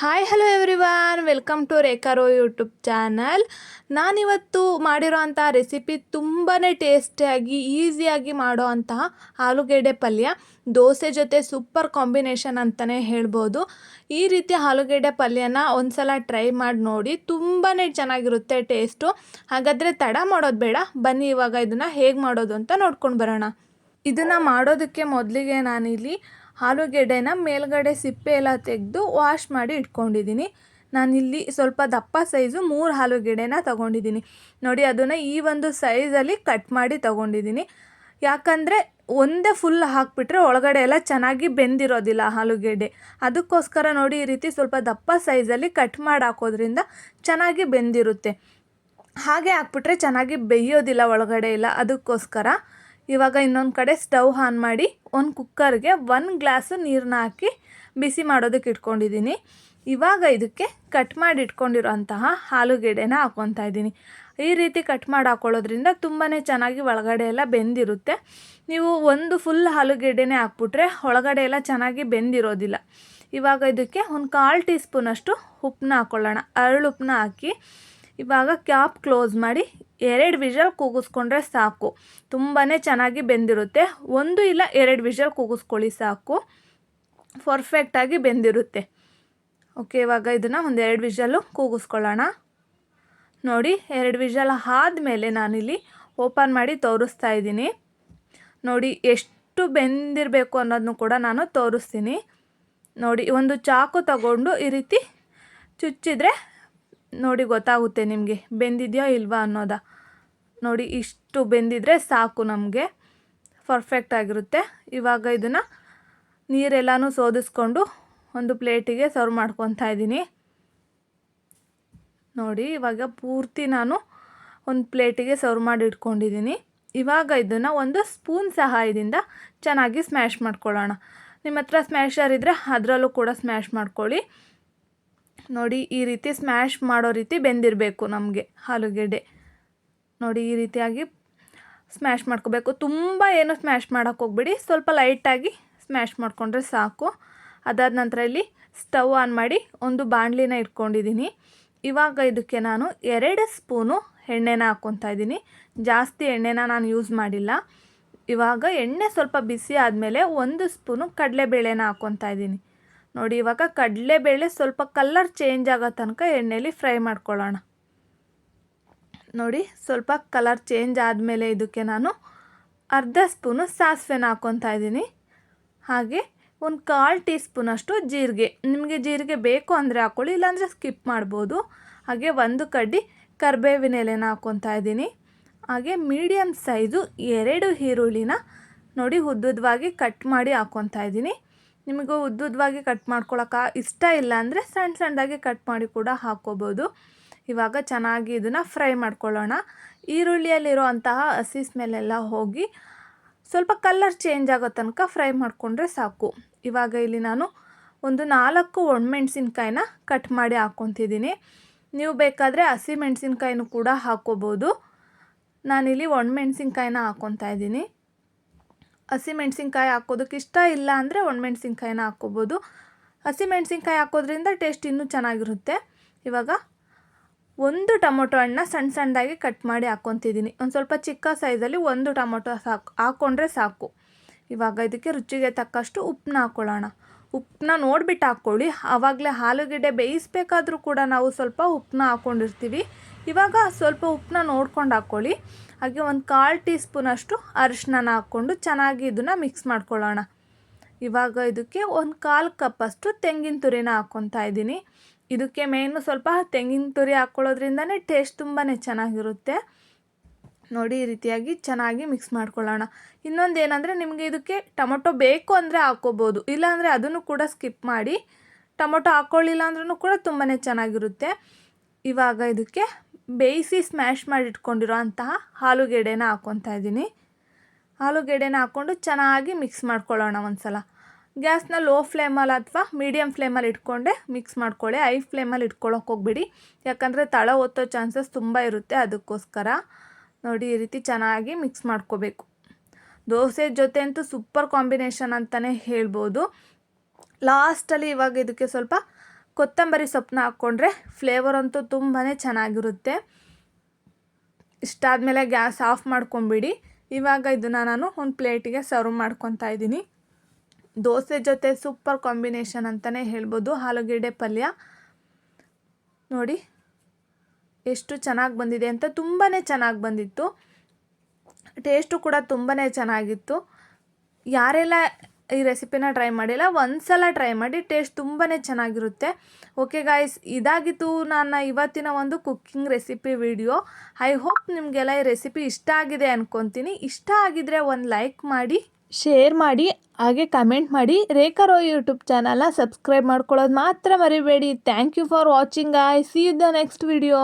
Hi hello everyone welcome to Rekha Rao YouTube channel ನಾನಿವತ್ತು ಮಾಡಿರೋಂಥ recipe ತುಂಬಾ ಟೇಸ್ಟಿಯಾಗಿ ಈಸಿಯಾಗಿ ಮಾಡೋ ಅಂತಹ ಆಲೂಗೆಡ್ಡೆ ಪಲ್ಯ. ದೋಸೆ ಜೊತೆ ಸೂಪರ್ ಕಾಂಬಿನೇಷನ್ ಅಂತಲೇ ಹೇಳ್ಬೋದು. ಈ ರೀತಿ ಆಲೂಗೆಡ್ಡೆ ಪಲ್ಯನ ಒಂದ್ಸಲ ಟ್ರೈ ಮಾಡಿ ನೋಡಿ ತುಂಬಾ ಚೆನ್ನಾಗಿರುತ್ತೆ ಟೇಸ್ಟು ಹಾಗಾದರೆ ತಡ ಮಾಡೋದು ಬೇಡ. ಬನ್ನಿ ಇವಾಗ ಇದನ್ನು ಹೇಗೆ ಮಾಡೋದು ಅಂತ ನೋಡ್ಕೊಂಡು ಬರೋಣ. ಇದನ್ನು ಮಾಡೋದಕ್ಕೆ ಮೊದಲಿಗೆ ನಾನಿಲ್ಲಿ ಆಲೂಗೆಡ್ಡೆನ ಮೇಲ್ಗಡೆ ಸಿಪ್ಪೆ ಎಲ್ಲ ತೆಗೆದು ವಾಶ್ ಮಾಡಿ ಇಟ್ಕೊಂಡಿದ್ದೀನಿ. ನಾನಿಲ್ಲಿ ಸ್ವಲ್ಪ ದಪ್ಪ ಸೈಜು ಮೂರು ಆಲೂಗೆಡ್ಡೆನ ತಗೊಂಡಿದ್ದೀನಿ. ನೋಡಿ, ಅದನ್ನು ಈ ಒಂದು ಸೈಜಲ್ಲಿ ಕಟ್ ಮಾಡಿ ತಗೊಂಡಿದ್ದೀನಿ. ಯಾಕಂದರೆ ಒಂದೇ ಫುಲ್ ಹಾಕ್ಬಿಟ್ರೆ ಒಳಗಡೆ ಎಲ್ಲ ಚೆನ್ನಾಗಿ ಬೆಂದಿರೋದಿಲ್ಲ ಆಲೂಗೆಡ್ಡೆ ಅದಕ್ಕೋಸ್ಕರ ನೋಡಿ, ಈ ರೀತಿ ಸ್ವಲ್ಪ ದಪ್ಪ ಸೈಜಲ್ಲಿ ಕಟ್ ಮಾಡಿ ಹಾಕೋದ್ರಿಂದ ಚೆನ್ನಾಗಿ ಬೆಂದಿರುತ್ತೆ. ಹಾಗೆ ಹಾಕ್ಬಿಟ್ರೆ ಚೆನ್ನಾಗಿ ಬೇಯೋದಿಲ್ಲ ಒಳಗಡೆ ಇಲ್ಲ ಅದಕ್ಕೋಸ್ಕರ ಇವಾಗ ಇನ್ನೊಂದು ಕಡೆ ಸ್ಟವ್ ಆನ್ ಮಾಡಿ ಒಂದು ಕುಕ್ಕರ್ಗೆ ಒಂದು ಗ್ಲಾಸು ನೀರನ್ನ ಹಾಕಿ ಬಿಸಿ ಮಾಡೋದಕ್ಕೆ ಇಟ್ಕೊಂಡಿದ್ದೀನಿ. ಇವಾಗ ಇದಕ್ಕೆ ಕಟ್ ಮಾಡಿ ಇಟ್ಕೊಂಡಿರೋಂತಹ ಆಲೂಗೆಡ್ಡೆನ ಹಾಕ್ಕೊತಾ ಇದ್ದೀನಿ. ಈ ರೀತಿ ಕಟ್ ಮಾಡಿ ಹಾಕೊಳ್ಳೋದ್ರಿಂದ ತುಂಬಾ ಚೆನ್ನಾಗಿ ಒಳಗಡೆ ಎಲ್ಲ ಬೆಂದಿರುತ್ತೆ. ನೀವು ಒಂದು ಫುಲ್ ಆಲೂಗೆಡ್ಡೆನೇ ಹಾಕ್ಬಿಟ್ರೆ ಒಳಗಡೆ ಎಲ್ಲ ಚೆನ್ನಾಗಿ ಬೆಂದಿರೋದಿಲ್ಲ. ಇವಾಗ ಇದಕ್ಕೆ ಒಂದು ಕಾಲು ಟೀ ಸ್ಪೂನಷ್ಟು ಉಪ್ಪನ್ನ ಹಾಕ್ಕೊಳ್ಳೋಣ ಅರಳು ಉಪ್ಪನ್ನ ಹಾಕಿ ಇವಾಗ ಕ್ಯಾಪ್ ಕ್ಲೋಸ್ ಮಾಡಿ ಎರಡು ವಿಷಲ್ ಕೂಗಿಸ್ಕೊಂಡ್ರೆ ಸಾಕು. ತುಂಬಾ ಚೆನ್ನಾಗಿ ಬೆಂದಿರುತ್ತೆ. ಒಂದು ಇಲ್ಲ ಎರಡು ವಿಷಲ್ ಕೂಗಿಸ್ಕೊಳ್ಳಿ ಸಾಕು. ಪರ್ಫೆಕ್ಟಾಗಿ ಬೆಂದಿರುತ್ತೆ. ಓಕೆ ಇವಾಗ ಇದನ್ನು ಒಂದು ಎರಡು ಕೂಗಿಸ್ಕೊಳ್ಳೋಣ. ನೋಡಿ, ಎರಡು ವಿಷಲ್ ಆದಮೇಲೆ ನಾನಿಲ್ಲಿ ಓಪನ್ ಮಾಡಿ ತೋರಿಸ್ತಾ ಇದ್ದೀನಿ. ನೋಡಿ, ಎಷ್ಟು ಬೆಂದಿರಬೇಕು ಅನ್ನೋದನ್ನು ಕೂಡ ನಾನು ತೋರಿಸ್ತೀನಿ. ನೋಡಿ, ಒಂದು ಚಾಕು ತಗೊಂಡು ಈ ರೀತಿ ಚುಚ್ಚಿದ್ರೆ ನೋಡಿ ಗೊತ್ತಾಗುತ್ತೆ ನಿಮಗೆ. ಬೆಂದಿದೆಯೋ ಇಲ್ವಾ ಅನ್ನೋದ. ನೋಡಿ, ಇಷ್ಟು ಬೆಂದಿದ್ರೆ ಸಾಕು ನಮಗೆ. ಪರ್ಫೆಕ್ಟ್ ಆಗಿರುತ್ತೆ. ಇವಾಗ ಇದನ್ನು ನೀರೆಲ್ಲನೂ ಸೋದಿಸ್ಕೊಂಡು ಒಂದು ಪ್ಲೇಟಿಗೆ ಸರ್ವ್ ಮಾಡ್ಕೊತಾ ಇದ್ದೀನಿ. ನೋಡಿ, ಇವಾಗ ಪೂರ್ತಿ ನಾನು ಒಂದು ಪ್ಲೇಟಿಗೆ ಸರ್ವ್ ಮಾಡಿ ಇಟ್ಕೊಂಡಿದ್ದೀನಿ. ಇವಾಗ ಇದನ್ನು ಒಂದು ಸ್ಪೂನ್ ಸಹಾಯದಿಂದ ಚೆನ್ನಾಗಿ ಸ್ಮ್ಯಾಶ್ ಮಾಡ್ಕೊಳ್ಳೋಣ. ನಿಮ್ಮ ಹತ್ರ ಸ್ಮ್ಯಾಶರ್ ಇದ್ದರೆ ಅದರಲ್ಲೂ ಕೂಡ ಸ್ಮ್ಯಾಶ್ ಮಾಡ್ಕೊಳ್ಳಿ. ನೋಡಿ ಈ ರೀತಿ ಸ್ಮ್ಯಾಶ್ ಮಾಡೋ ರೀತಿ ಬೆಂದಿರಬೇಕು ನಮಗೆ ಆಲೂಗೆಡ್ಡೆ. ನೋಡಿ ಈ ರೀತಿಯಾಗಿ ಸ್ಮ್ಯಾಶ್ ಮಾಡ್ಕೋಬೇಕು. ತುಂಬ ಏನು ಸ್ಮ್ಯಾಶ್ ಮಾಡೋಕ್ಕೆ ಹೋಗ್ಬಿಡಿ. ಸ್ವಲ್ಪ ಲೈಟಾಗಿ ಸ್ಮ್ಯಾಶ್ ಮಾಡಿಕೊಂಡ್ರೆ ಸಾಕು. ಅದಾದ ನಂತರ ಇಲ್ಲಿ ಸ್ಟವ್ ಆನ್ ಮಾಡಿ ಒಂದು ಬಾಣಲಿನ ಇಟ್ಕೊಂಡಿದ್ದೀನಿ ಇವಾಗ ಇದಕ್ಕೆ ನಾನು ಎರಡು ಸ್ಪೂನು ಎಣ್ಣೆನ ಹಾಕ್ಕೊತಾ ಇದ್ದೀನಿ ಜಾಸ್ತಿ ಎಣ್ಣೆನ ನಾನು ಯೂಸ್ ಮಾಡಿಲ್ಲ. ಇವಾಗ ಎಣ್ಣೆ ಸ್ವಲ್ಪ ಬಿಸಿ ಆದಮೇಲೆ ಒಂದು ಸ್ಪೂನು ಕಡಲೆಬೇಳೆನ ಹಾಕ್ಕೊತಾ ಇದ್ದೀನಿ ನೋಡಿ, ಇವಾಗ ಕಡಲೆಬೇಳೆ ಸ್ವಲ್ಪ ಕಲರ್ ಚೇಂಜ್ ಆಗೋ ತನಕ ಎಣ್ಣೆಲಿ ಫ್ರೈ ಮಾಡ್ಕೊಳ್ಳೋಣ. ನೋಡಿ, ಸ್ವಲ್ಪ ಕಲರ್ ಚೇಂಜ್ ಆದಮೇಲೆ ಇದಕ್ಕೆ ನಾನು ಅರ್ಧ ಸ್ಪೂನು ಸಾಸಿವೆನ ಹಾಕ್ಕೊತಾ ಇದ್ದೀನಿ. ಹಾಗೆ ಒಂದು ಕಾಲು ಟೀ ಸ್ಪೂನಷ್ಟು ಜೀರಿಗೆ. ನಿಮಗೆ ಜೀರಿಗೆ ಬೇಕು ಅಂದರೆ ಹಾಕ್ಕೊಳ್ಳಿ, ಇಲ್ಲಾಂದರೆ ಸ್ಕಿಪ್ ಮಾಡ್ಬೋದು. ಹಾಗೆ ಒಂದು ಕಡ್ಡಿ ಕರ್ಬೇವಿನ ಎಲೆನ ಹಾಕ್ಕೊತಾ ಇದ್ದೀನಿ. ಹಾಗೆ ಮೀಡಿಯಮ್ ಸೈಜು ಎರಡು ಈರುಳ್ಳಿನ ನೋಡಿ, ಉದ್ದುದ್ವಾಗಿ ಕಟ್ ಮಾಡಿ ಹಾಕ್ಕೊತಾ ಇದ್ದೀನಿ. ನಿಮಗೂ ಉದ್ದುದ್ದವಾಗಿ ಕಟ್ ಮಾಡ್ಕೊಳಕ್ಕೆ ಇಷ್ಟ ಇಲ್ಲ ಅಂದರೆ ಸಣ್ಣ ಸಣ್ಣದಾಗಿ ಕಟ್ ಮಾಡಿ ಕೂಡ ಹಾಕ್ಕೋಬೋದು ಇವಾಗ ಚೆನ್ನಾಗಿ ಇದನ್ನು ಫ್ರೈ ಮಾಡ್ಕೊಳ್ಳೋಣ. ಈರುಳ್ಳಿಯಲ್ಲಿರುವಂತಹ ಹಸಿ ಸ್ಮೆಲ್ಲೆಲ್ಲ ಹೋಗಿ ಸ್ವಲ್ಪ ಕಲರ್ ಚೇಂಜ್ ಆಗೋ ತನಕ ಫ್ರೈ ಮಾಡಿಕೊಂಡ್ರೆ ಸಾಕು. ಇವಾಗ ಇಲ್ಲಿ ನಾನು ಒಂದು ನಾಲ್ಕು ಒಣಮೆಣ್ಸಿನ್ಕಾಯಿನ ಕಟ್ ಮಾಡಿ ಹಾಕ್ಕೊತಿದ್ದೀನಿ. ನೀವು ಬೇಕಾದರೆ ಹಸಿ ಮೆಣಸಿನ್ಕಾಯಿನೂ ಕೂಡ ಹಾಕ್ಕೋಬೋದು. ನಾನಿಲ್ಲಿ ಒಣಮೆಣ್ಸಿನ್ಕಾಯಿನ ಹಾಕ್ಕೊತಾ ಇದ್ದೀನಿ. ಹಸಿ ಮೆಣಸಿನ್ಕಾಯಿ ಹಾಕೋದಕ್ಕೆ ಇಷ್ಟ ಇಲ್ಲ ಅಂದರೆ ಒಣಮೆಣ್ಸಿನ್ಕಾಯಿನ ಹಾಕ್ಕೋಬೋದು ಹಸಿ ಮೆಣಸಿನ್ಕಾಯಿ ಹಾಕೋದ್ರಿಂದ ಟೇಸ್ಟ್ ಇನ್ನೂ ಚೆನ್ನಾಗಿರುತ್ತೆ. ಇವಾಗ ಒಂದು ಟೊಮೊಟೊ ಹಣ್ಣನ್ನ ಸಣ್ಣ ಸಣ್ಣದಾಗಿ ಕಟ್ ಮಾಡಿ ಹಾಕ್ಕೊತಿದ್ದೀನಿ ಒಂದು ಸ್ವಲ್ಪ ಚಿಕ್ಕ ಸೈಜಲ್ಲಿ ಒಂದು ಟೊಮೊಟೊ ಸಾಕು ಹಾಕ್ಕೊಂಡ್ರೆ ಸಾಕು. ಇವಾಗ ಇದಕ್ಕೆ ರುಚಿಗೆ ತಕ್ಕಷ್ಟು ಉಪ್ಪನ್ನ ಹಾಕ್ಕೊಳ್ಳೋಣ ಉಪ್ಪನ್ನ ನೋಡಿಬಿಟ್ಟು ಹಾಕ್ಕೊಳ್ಳಿ ಆವಾಗಲೇ ಆಲೂಗೆಡ್ಡೆ ಬೇಯಿಸ್ಬೇಕಾದ್ರೂ ಕೂಡ ನಾವು ಸ್ವಲ್ಪ ಉಪ್ಪನ್ನ ಹಾಕ್ಕೊಂಡಿರ್ತೀವಿ ಇವಾಗ ಸ್ವಲ್ಪ ಉಪ್ಪನ್ನ ನೋಡ್ಕೊಂಡು ಹಾಕ್ಕೊಳ್ಳಿ. ಹಾಗೆ ಒಂದು ಕಾಲು ಟೀ ಸ್ಪೂನಷ್ಟು ಅರಿಶಿನ ಹಾಕ್ಕೊಂಡು ಚೆನ್ನಾಗಿ ಇದನ್ನು ಮಿಕ್ಸ್ ಮಾಡ್ಕೊಳ್ಳೋಣ. ಇವಾಗ ಇದಕ್ಕೆ ಒಂದು ಕಾಲು ಕಪ್ಪಷ್ಟು ತೆಂಗಿನ ತುರಿನ ಹಾಕ್ಕೊತಾ ಇದ್ದೀನಿ. ಇದಕ್ಕೆ ಮೇಯ್ನು ಸ್ವಲ್ಪ ತೆಂಗಿನ ತುರಿ ಹಾಕ್ಕೊಳ್ಳೋದ್ರಿಂದನೇ ಟೇಸ್ಟ್ ತುಂಬಾ ಚೆನ್ನಾಗಿರುತ್ತೆ. ನೋಡಿ, ಈ ರೀತಿಯಾಗಿ ಚೆನ್ನಾಗಿ ಮಿಕ್ಸ್ ಮಾಡ್ಕೊಳ್ಳೋಣ. ಇನ್ನೊಂದು ಏನಂದರೆ ನಿಮಗೆ ಇದಕ್ಕೆ ಟೊಮೊಟೊ ಬೇಕು ಅಂದರೆ ಹಾಕ್ಕೋಬೋದು. ಇಲ್ಲಾಂದರೆ ಅದನ್ನು ಕೂಡ ಸ್ಕಿಪ್ ಮಾಡಿ ಟೊಮೊಟೊ ಹಾಕ್ಕೊಳ್ಳಿಲ್ಲ ಅಂದ್ರೂ ಕೂಡ ತುಂಬಾ ಚೆನ್ನಾಗಿರುತ್ತೆ. ಇವಾಗ ಇದಕ್ಕೆ ಬೇಯಿಸಿ ಸ್ಮ್ಯಾಶ್ ಮಾಡಿ ಇಟ್ಕೊಂಡಿರೋ ಅಂತಹ ಆಲೂಗೆಡ್ಡೆನ ಹಾಕ್ಕೊತಾ ಇದ್ದೀನಿ. ಆಲೂಗೆಡ್ಡೆನ ಹಾಕ್ಕೊಂಡು ಚೆನ್ನಾಗಿ ಮಿಕ್ಸ್ ಮಾಡ್ಕೊಳ್ಳೋಣ ಒಂದು ಸಲ ಗ್ಯಾಸ್ನ ಲೋ ಫ್ಲೇಮಲ್ಲಿ ಅಥವಾ ಮೀಡಿಯಮ್ ಫ್ಲೇಮಲ್ಲಿ ಇಟ್ಕೊಂಡೆ ಮಿಕ್ಸ್ ಮಾಡ್ಕೊಳ್ಳಿ. ಹೈ ಫ್ಲೇಮಲ್ಲಿ ಇಟ್ಕೊಳ್ಳೋಕೆ ಹೋಗ್ಬಿಡಿ. ಯಾಕಂದರೆ ತಳ ಒತ್ತೋ ಚಾನ್ಸಸ್ ತುಂಬ ಇರುತ್ತೆ ಅದಕ್ಕೋಸ್ಕರ. ನೋಡಿ, ಈ ರೀತಿ ಚೆನ್ನಾಗಿ ಮಿಕ್ಸ್ ಮಾಡ್ಕೋಬೇಕು. ದೋಸೆ ಜೊತೆ ಅಂತೂ ಸೂಪರ್ ಕಾಂಬಿನೇಷನ್ ಅಂತಲೇ ಹೇಳ್ಬೋದು ಲಾಸ್ಟಲ್ಲಿ ಇವಾಗ ಇದಕ್ಕೆ ಸ್ವಲ್ಪ ಕೊತ್ತಂಬರಿ ಸೊಪ್ಪನ್ನ ಹಾಕ್ಕೊಂಡ್ರೆ ಫ್ಲೇವರ್ ಅಂತೂ ತುಂಬಾ ಚೆನ್ನಾಗಿರುತ್ತೆ. ಇಷ್ಟಾದಮೇಲೆ ಗ್ಯಾಸ್ ಆಫ್ ಮಾಡ್ಕೊಂಬಿಡಿ. ಇವಾಗ ಇದನ್ನು ನಾನು ಒಂದು ಪ್ಲೇಟಿಗೆ ಸರ್ವ್ ಮಾಡ್ಕೊತಾ ಇದ್ದೀನಿ. ದೋಸೆ ಜೊತೆ ಸೂಪರ್ ಕಾಂಬಿನೇಷನ್ ಅಂತಲೇ ಹೇಳ್ಬೋದು. ಆಲೂಗೆಡ್ಡೆ ಪಲ್ಯ. ನೋಡಿ, ಎಷ್ಟು ಚೆನ್ನಾಗಿ ಬಂದಿದೆ ಅಂತ ತುಂಬಾ ಚೆನ್ನಾಗಿ ಬಂದಿತ್ತು. ಟೇಸ್ಟು ಕೂಡ ತುಂಬಾ ಚೆನ್ನಾಗಿತ್ತು. ಯಾರೆಲ್ಲ ಈ ರೆಸಿಪಿನ ಟ್ರೈ ಮಾಡಿಲ್ಲ ಒಂದು ಸಲ ಟ್ರೈ ಮಾಡಿ. ಟೇಸ್ಟ್ ತುಂಬಾ ಚೆನ್ನಾಗಿರುತ್ತೆ. ಓಕೆ ಗಾಯ್ಸ್ ಇದಾಗಿತ್ತು ನನ್ನ ಇವತ್ತಿನ ಒಂದು cooking recipe video I hope ನಿಮಗೆಲ್ಲ ಈ ರೆಸಿಪಿ ಇಷ್ಟ ಆಗಿದೆ ಅಂದ್ಕೊತೀನಿ ಇಷ್ಟ ಆಗಿದ್ರೆ ಒಂದು ಲೈಕ್ ಮಾಡಿ ಶೇರ್ ಮಾಡಿ, ಹಾಗೆ ಕಮೆಂಟ್ ಮಾಡಿ. ರೇಖಾ ರೋ ಯೂಟ್ಯೂಬ್ ಚಾನಲ್ನ ಸಬ್ಸ್ಕ್ರೈಬ್ ಮಾಡ್ಕೊಳ್ಳೋದು ಮಾತ್ರ ಮರಿಬೇಡಿ. Thank you for watching I see you the next video